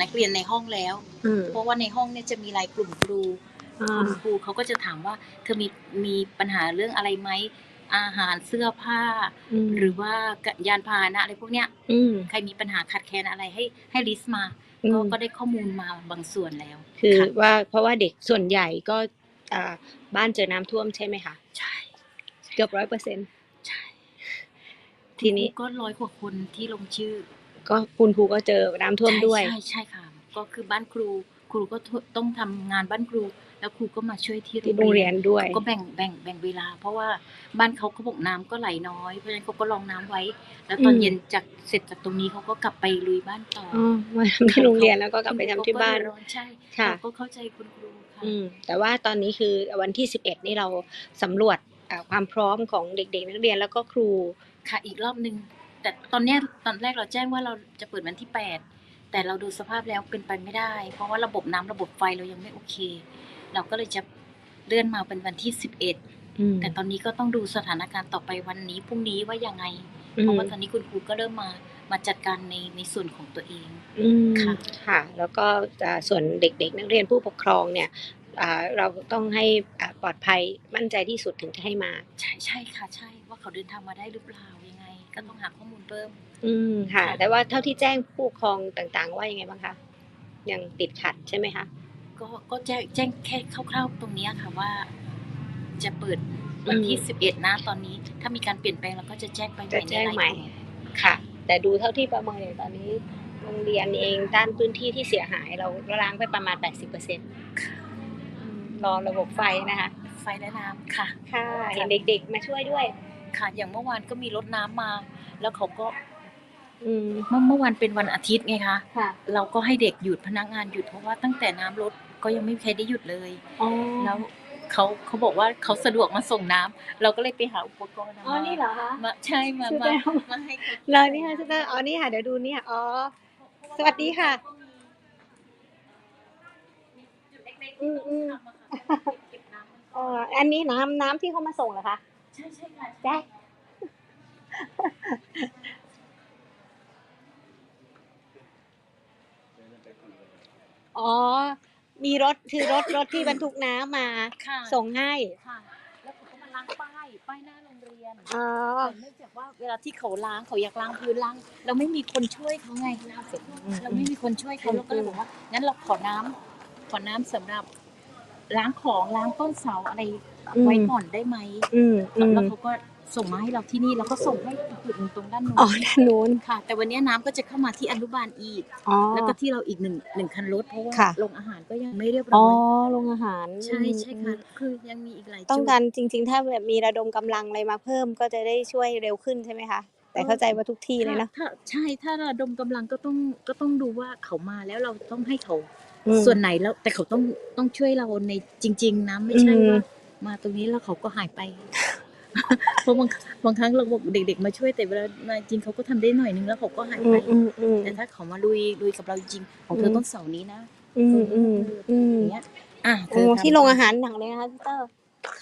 นักเรียนในห้องแล้วอืมเพราะว่าในห้องเนี่ยจะมีรายกลุ่มครูอ่าคุณครูเขาก็จะถามว่าเธอมีมีปัญหาเรื่องอะไรไหมอาหารเสื้อผ้ามหรือว่ายานพาหนะอะไรพวกเนี้ยอืมใครมีปัญหาขาดแคลนอะไรให้ให้ลิสต์มาอืก็มก็ได้ข้อมูลมาบางส่วนแล้ว คือค่ะว่าเพราะว่าเด็กส่วนใหญ่ก็อ่าบ้านเจอน้ำท่วมใช่ไหมคะใช่เกือบร้อยเปอร์เซ็นต์ใช่ ทีนี้ก็ร้อยกว่าคนที่ลงชื่อ ก็คุณครูก็เจอน้ำท่วมด้วยใช่ใช่ใช่ค่ะ ก็คือบ้านครูครูก็ต้องทำงานบ้านครู แล้วครูก็มาช่วยที่ที่โรงเรียนด้วย ก็แบ่งแบ่งแบ่งเวลา เพราะว่าบ้านเขาเขาบอกน้ำก็ไหลน้อยเพราะฉะนั้นเขาก็ลองน้ำไว้ แล้วตอนอืมเย็นจากเสร็จจากตรงนี้เขาก็กลับไปลุยบ้านต่ออ๋อมาทำที่โรงเรียนแล้วก็กลับไปทำที่บ้านเขก็เดือดร้อนใช่ค่ะเราก็เข้าใจคุณครูค่ะอืมแต่ว่าตอนนี้คือวันที่สิบเอ็ดนี่เราสำรวจอ่าความพร้อมของเด็กๆนักเรียนแล้วก็ครูค่ะอีกรอบหนึ่ง แต่ตอนเนี้ยตอนแรกเราแจ้งว่าเราจะเปิดวันที่แปดแต่เราดูสภาพแล้วเป็นไปไม่ได้ เพราะว่าระบบน้ำระบบไฟเรายังไม่โอเค เราก็เลยจะเลื่อนมาเป็นวันที่สิบเอ็ดอืมแต่ตอนนี้ก็ต้องดูสถานการณ์ต่อไปวันนี้พรุ่งนี้ว่ายังไงอืเพมราะว่าตอนนี้คุณครูก็เริ่มมามาจัดการในในส่วนของตัวเองอืมค่ะค่ะ แล้วก็อ่าส่วนเด็กๆ นักเรียนผู้ปกครองเนี่ยอ่าเราต้องให้อ่าปลอดภัยมั่นใจที่สุดถึงจะให้มา ใช่ใช่ค่ะ ใช่ว่าเขาเดินทางมาได้หรือเปล่ายังไง ก็ต้องหาข้อมูลเพิ่ม อืมค่ะค่ะ แต่ว่าเท่าที่แจ้งผู้ปกครองต่างๆ ว่ายังไงบ้างคะยังติดขัดใช่ไหมคะก็ก็แจ้งแจ้งแค่คร่าวๆตรงเนี้ยค่ะว่า จะเปิดวันที่อืมสิบเอ็ดนะตอนนี้ ถ้ามีการเปลี่ยนแปลงเราก็จะแจ้งไปจะแจ้งใหม่ในไลน์กลุ่ค่ะ แต่ดูเท่าที่ประเมินเนี่ยตอนนี้โรงเรียนเองด้านพื้นที่ที่เสียหายเราล้างไปประมาณ 80%เปอร์เซ็นต์ค่ะรอระบบไฟนะคะ ไฟและน้ำค่ะ ค่ะ เห็นเด็กๆ มาช่วยด้วย ค่ะ อย่างเมื่อวานก็มีรถน้ำมา แล้วเขาก็อืมเมื่อเมื่อวานเป็นวันอาทิตย์ไงคะค่ะเราก็ให้เด็กหยุดพนักงานหยุดเพราะว่าตั้งแต่น้ำลดก็ยังไม่มีใครได้หยุดเลยอ๋อแล้วเขาเขาบอกว่าเขาสะดวกมาส่งน้ำเราก็เลยไปหาอุปกรณ์อ๋อมานี่เหรอคะมาใช่มาแสดมางว่ามาให้เขาเรานี่ค่ะชุดอ๋อนี่ค่ะเดี๋ยวดูเนี่ยอ๋อสวัสดีค่ะจุดเล็กๆอืที่มต้องอืมทำอะค่ะเก็บน้ำเอ่ออันนี้น้ำน้ำที่เขามาส่งเหรอคะ ใช่ใช่ค่ะแจ๊คอ๋อ มีรถคือรถรถที่บรรทุกน้ำมา ค่ะส่งให้ ค่ะ แล้วเขาก็มาล้างป้ายป้ายหน้าโรงเรียนอ๋อ แต่เนื่องจากว่าเวลาที่เขาล้างเขาอยากล้างพื้นล้าง เราไม่มีคนช่วยเขาไงเราไม่มีคนช่วยเขาเราก็เลยบอกว่างั้นเราขอน้ำขอน้ำสำหรับ ล้างของล้างต้นเสาอะไรอืมไว้ก่อนได้ไหมอืมอืมแล้วเขาก็ส่งมาให้เราที่นี่แล้วก็ส่งให้อีกจุดหนึ่งตรงด้านนู้นอ๋อด้านนู้นค่ะ แต่วันนี้น้ำก็จะเข้ามาที่อนุบาลอีกอ๋อแล้วก็ที่เราอีกหนึ่งหนึ่งคันรถเพราะว่าค่ะโรงอาหารก็ยังไม่เรียบอ๋ร้ออยโรงอาหารใช่ใช่ค่ะคือยังมีอีกหลายต้องจุดการจริง ๆ ถ้าแบบมีระดมกำลังอะไรมาเพิ่มก็จะได้ช่วยเร็วขึ้นใช่ไหมคะแต่เข้าใจว่าทุกที่เลยเนาะถ้าใช่ถ้าระดมกำลังก็ต้องก็ต้องดูว่าเขามาแล้วเราต้องให้เขาอืม ส่วนไหนแล้วแต่เขาต้องต้องช่วยเราในจริง ๆ นะไม่ใช่อืมว่ามาตรงนี้แล้วเขาก็หายไปเพราะบางบางครั้งเราบอกเด็ก ๆ มาช่วยแต่เวลามาจริงเขาก็ทำได้หน่อยนึงแล้วเขาก็หายอืไปมอืมอืมแต่ถ้าเขามาลุยลุยกับเราจริงๆของเธอมต้องเสาร์นี้นะอืมอืมอืมอย่างเงี้ยอะเธโอ้อทำที่โรงอาหารหนักเลยนะคะพี่เตอร์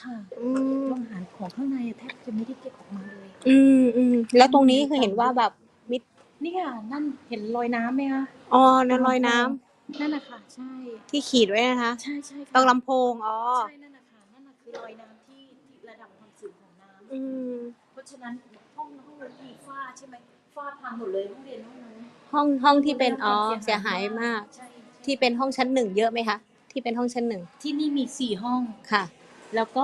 ค่ะอืมโรงอาหารของข้างในแทบจะไม่ได้เก็บออกมาเลย อืมอืมแล้วตรงนี้คือเห็นว่าแบบมิดนี่ค่ะนั่นเห็นรอยน้ำไหมคะอ๋อนั่นลอยน้ำ นั่นนะคะใช่ ที่ขีดไว้นะคะ ใช่ใช่ค่ะตรงลำโพง อ๋อ ใช่นั่นนะคะนั่นน่ะคือรอยน้ำที่ที่ระดับความสูงของน้ำอืม เพราะฉะนั้นห้องห้องเรามีฝ้าใช่ไหมฝ้าพังหมดเลยห้องเรียนห้องนั้นห้องห้องที่เป็น อ๋อ เสียหายมากใช่ที่เป็นห้องชั้นหนึ่งเยอะไหมคะ ที่เป็นห้องชั้นหนึ่ง ที่นี่มีสี่ห้อง ค่ะ แล้วก็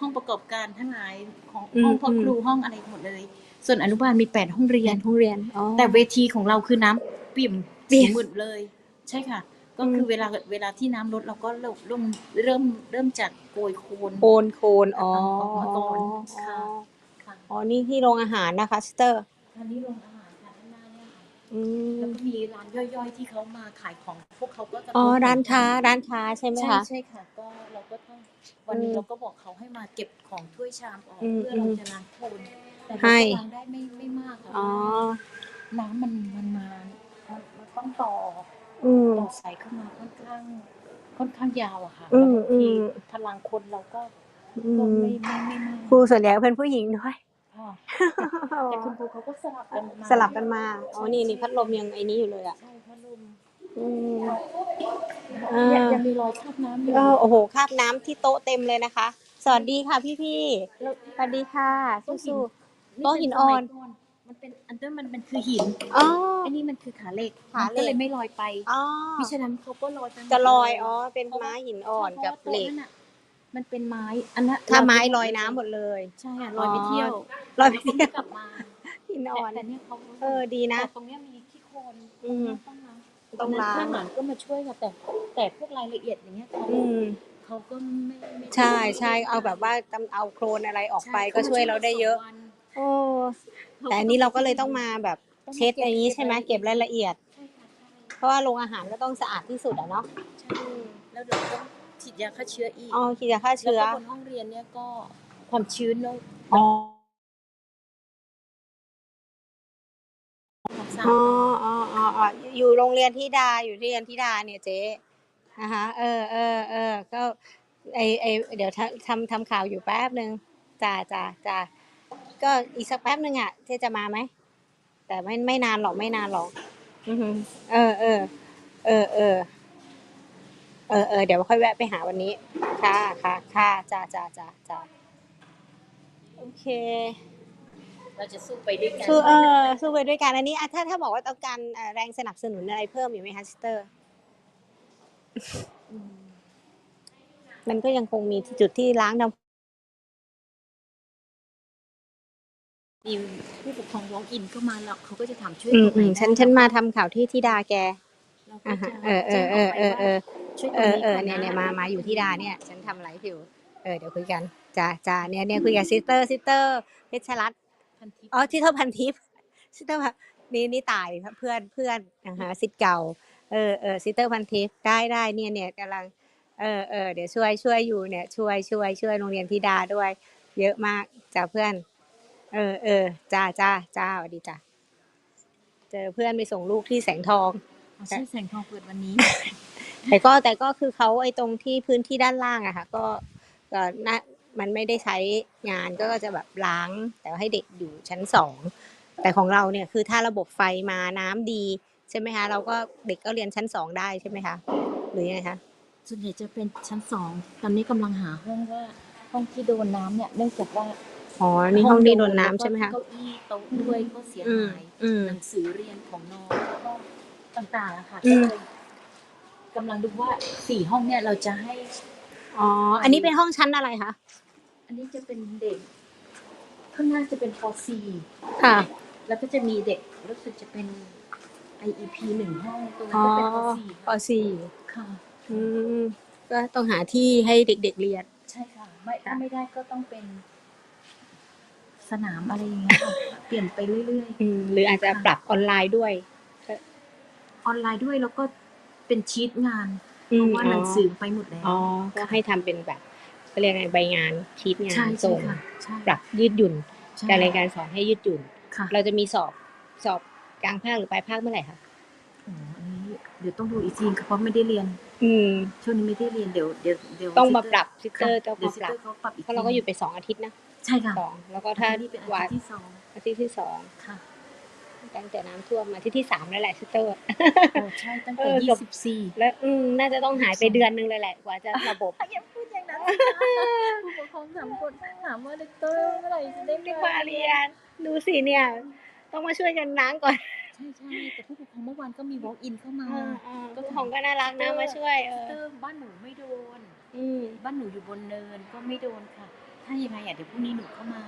ห้องประกอบการทั้งหลายของอืมห้องพ่ออืมครูห้องอะไรหมดเลย ส่วนอนุบาลมีแปดห้องเรียนห้องเรียน อ๋อ แต่เวทีของเราคือน้ำเปี่ยมเปี่ยม หมดเลย ใช่ค่ะ ก็คือมเวลาเวลาที่น้ำลดเราก็เริ่มเริ่มเริ่มเริ่มจากโกยโคลนโคนโคนอ๋อออกมาก่อนอ๋ค่ะอค่ะอ๋อนี่ที่โรงอาหารนะคะสเตอร์อันนี้โรงอาหารค่ะด้านหน้าเนี่ยค่ะอืมแล้วก็มีร้านย่อยๆที่เขามาขายของพวกเขาก็จะอ๋อโทร้านค้าสั่งร้านค้าใช่ไหมใช่คะใช่ค่ะ ก็เราก็ต้องวันนี้อืมเราก็บอกเขาให้มาเก็บของถ้วยชามออกอืมเพื่อเราจะล้างโคลนแต่ให้เราก็ล้างได้ไม่ไม่มากค่ะอ๋อน้ำมันมันมามันมันต้องต่อ อืมต่อสายเข้ามาค่อนข้าง ค่อนข้างยาวอะค่ะอืแล้วมบางทีอืมพลังคนเราก็อืก็มไม่ไม่ไม่มากครูส่วนใหญ่เป็นผู้หญิงด้วย ค่ะแต่คุณครูเขาก็สลับกันมาสลับกันมาอ๋อนี่นี่พัดลมยังไอ้นี้อยู่เลยอะใช่พัดลมอืมเออเนี่ยยังมีรอยคราบน้ำอยู่เออโอ้โหคราบน้ำที่โต๊ะเต็มเลยนะคะ สวัสดีค่ะพี่พี่แล้วๆสวัสดีค่ะสู้ โต๊ะหินเป็อ่อนสมัยก่ มันเป็นอันเดอร์มันมันคือหินๆอ๋อ อันนี้มันคือขาเหล็กขาเหล็ก มันก็เลยไม่ลอยไปอ๋อมิฉะนั้นเขาก็ลอยไปหมดจะลอยเอ๋อเป็นไม้หินอ่อนกับเหล็ก พราะว่าโต๊ะนั่นน่ะมันเป็นไม้อันนั้นถ้าไม้ลอยน้ำหมดเลย ใช่อะลอยไปเที่ยวลอยไปแล้วเที่ยวก็กลับมาหินแต่อ่อน แต่เนี่ยเขาเออดีนะ แต่ตรงเนี้ยมีขี้โคลนอืมต้องล้างต้องล้าง ข้างหลังก็มาช่วยค่ะแต่แต่พวกรายละเอียดอย่างเงี้ยเขาอืม เขาก็ไม่ไม่ใช่ใช่เอาแบบว่าตำเอาโครนอะไรออกไปก็ช่วยเราได้เยอะสงวันโอ้ แต่อันนี้เราก็เลยต้องมาแบบเช็ดอย่างนี้ใช่ไหมเก็บรายละเอียดใช่ค่ะใช่เพราะว่าโรงอาหารก็ต้องสะอาดที่สุดอะเนาะใช่แล้วเดี๋ยวต้องฉีดยาฆ่าเชื้ออีกอ๋อคิดจะฆ่าแล้วเชื้อก็บนห้องเรียนเนี่ยก็ความชื้นเนาะอ๋อความสะอ๋ออาดอ๋ออ๋ออ๋ออยู่โรงเรียนที่ดาอยู่ที่เรียนที่ดาเนี่ยเจ๊นะคะเออเออเออก็ไอไอเดี๋ยวทำทำทำข่าวอยู่แป๊บหนึ่งจ้าจ้าจ้า ก็อีกสักแป๊บหนึ่งอะเจ๊จะมาไหม แต่ไม่ไม่นานหรอกไม่นานหรอกอือหือเออเออเออเออเออเออเดี๋ยวค่อยแวะไปหาวันนี้ ค่ะค่ะค่ะจ้าจ้าจ้าจ้าโอเค เราจะสู้ไปด้วยกันสู้เออสู้ไปด้วยกันอันนี้อะถ้าถ้าบอกว่าต้องการเอ่อแรงสนับสนุนอะไรเพิ่มอยู่ไหมคะซิสเตอร์อืมมันก็ยังคงมีจุดที่ล้างท มีผู้ปกครองร้องอินเข้ามาแล้วเขาก็จะถามช่วยำอืมตรงไหอืมได้ฉันฉันมาทำข่าวที่ที่ดาแกเราก็อ่าฮะจะเออเออเออเออเออช่วยตเอรงอนี้เออก่ะเนี่ยเนี่ยมามาอยู่ที่ดาเนี่ย ฉันทำไลฟ์อยู่เออเดี๋ยวคุยกันจ้าจ้าเนี่ยเนี่ยคุยกับซิสเตอร์ซิสเตอร์เพชรรัตน์ พันทิปอ๋อที่เท่าพันทิพย์ซิสเตอร์พันนี่นี่ตายเพื่อนเพื่อนอ่าฮะสิทธิ์เก่าเออเออซิสเตอร์พันทิพย์ได้ได้เนี่ยเนี่ยกำลังเออเออเดี๋ยวช่วยช่วยอยู่เนี่ยช่วยช่วยช่วยโรงเรียนธิดาด้วย เยอะมากจ้าเพื่อน เออเออจ้าจ้าจ้าสวัสดีจ้าเจอเพื่อนไปส่งลูกที่แสงทอง อ๋อใช่แสงทองเปิดวันนี้ แต่ก็แต่ก็คือเขาไอ้ตรงที่พื้นที่ด้านล่างอะค่ะ ก็ก็น่ามันไม่ได้ใช้งานก็จะแบบล้าง แต่ว่าให้เด็กอยู่ชั้นสองแต่ของเราเนี่ยคือถ้าระบบไฟมาน้ำดี ใช่ไหมคะเราก็เด็กก็เรียนชั้นสองได้ใช่ไหมคะหรือยังไงคะ ส่วนใหญ่จะเป็นชั้นสอง ตอนนี้กำลังหาห้องว่าห้องที่โดนน้ำเนี่ย เนื่องจากว่า อ๋อ นี่ห้องที่โดนน้ำใช่ไหมคะเก้าอี้โต๊ะด้วยก็เสียอืมหายอืม หนังสือเรียนของน้องแล้วก็ต่างๆอะค่ะอืก็ม เลยกำลังดูว่าสี่ห้องเนี่ยเราจะให้ อ๋อ อันนี้เป็นห้องชั้นอะไรคะ อันนี้จะเป็นเด็กข้างหน้าจะเป็นป .4 ค่ะแล้วก็จะมีเด็กรู้สึกจะเป็น IEP หนึ่งห้องตรงนั้อ๋นอจะเป็นปปสี่ .4 ค่ะอืม ก็ต้องหาที่ให้เด็กๆเรียน ใช่ค่ะ ไม่ถ้าไม่ได้ก็ต้องเป็น สนามอะไรอย่างเงี้ยค่ะเปลี่ยนไปเรื่อยอืมหรืออาจจะปรับออนไลน์ด้วยๆ ออนไลน์ด้วยแล้วก็เป็นชีตงานอืเพมราะว่าหนังสือไปหมดแล้ว อ๋อก็ให้ทำเป็นแบบเขาเรียกไงใบงานชีตงาใช่นใช่ส่งค่ะใช่ปรับยืดหยุ่นใช่การเรียนการสอนให้ยืดหยุ่น ค่ะเราจะมีสอบสอบกลางภาคหรือปลายภาคเมื่อไหร่คะอ๋ออันนี้เดี๋ยวต้องดูอีกทีค่ะเพราะไม่ได้เรียน อืม ช่วงนี้ไม่ได้เรียนเดี๋ยวเดี๋ยวเดี๋ยวต้องมาซิปรับซิสเตอร์ต้องเดี๋ยวมาซิปสรับเตอร์เขาปรับอีกเพราะเราก็อยู่ไปสองอาทิตย์นะ ใช่ค่ะสองแล้วก็ถ้าอาทิตย์นี้เป็นอาวัทิตนย์ที่สองอาทิตย์ที่สองค่ะตั้งแต่น้ำท่วมมาอาทิตย์ที่สามแล้วแหละซิสเตอร์โอ้ใช่ตั้งแต่เออยี่เกือบสิบสี่แล้วอืมน่าจะต้องหายไปเดือนนึงเลยแหละกว่าจะระบบอย่าพูดอย่างนั้นสิคะผู้ปกครองถามคนถามว่าเด็กเตอร์เมื่อไหร่จะได้ได้มาเรียนดูสิเนี่ย ต้องมาช่วยกันล้างก่อนใช่ใช่แต่ผู้ปกครองเมื่อวานก็มี walk in เข้ามาก็ของก็น่ารักนะมาช่วยเอเตออร์บ้านหนูไม่โดนอืมบ้านหนูอยู่บนเนินก็ไม่โดนค่ะ ถ้ายังไงอะเดี๋ยวพรุ่งนี้หนูเข้ามา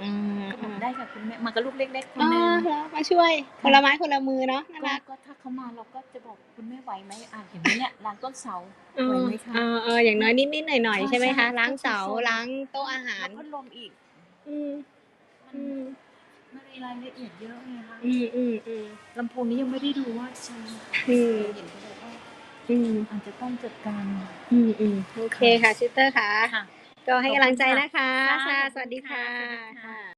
อืมก็บอกได้ค่ะคุณแม่มากับลูกเล็กๆคนอ๋อหนึงเหรอมาช่วยคนละไม้คนละมือเนาะน่าก็รักก็ถ้าเขามาเราก็จะบอกคุณแม่ไหวไหมอะเห็นไหมเนี่ยล้างต้นเสาเอไหวอไหมคะเออเอออย่างน้อยนิดนิดหน่อยหน่อยๆใช่ใช่ไหมใช่คะล้างเสาก็คือล้างโต๊ะอาหารแล้วพัดลมอีก อืมมันอืมมันมีรายละเอียดเยอะไงคะอืมอืมอืมลำโพงนี้ยังไม่ได้ดูว่าใช่อืมเห็นเขาบอกว่าอืมอาจจะต้องจัดการ อืมอืมโอเคค่ะชิสเตอร์ค่ะค่ะ ก็ให้กำลังใจนะคะขอบคุณค่ะค่ะสวัสดีค่ะสวัสดีค่ะค่ะ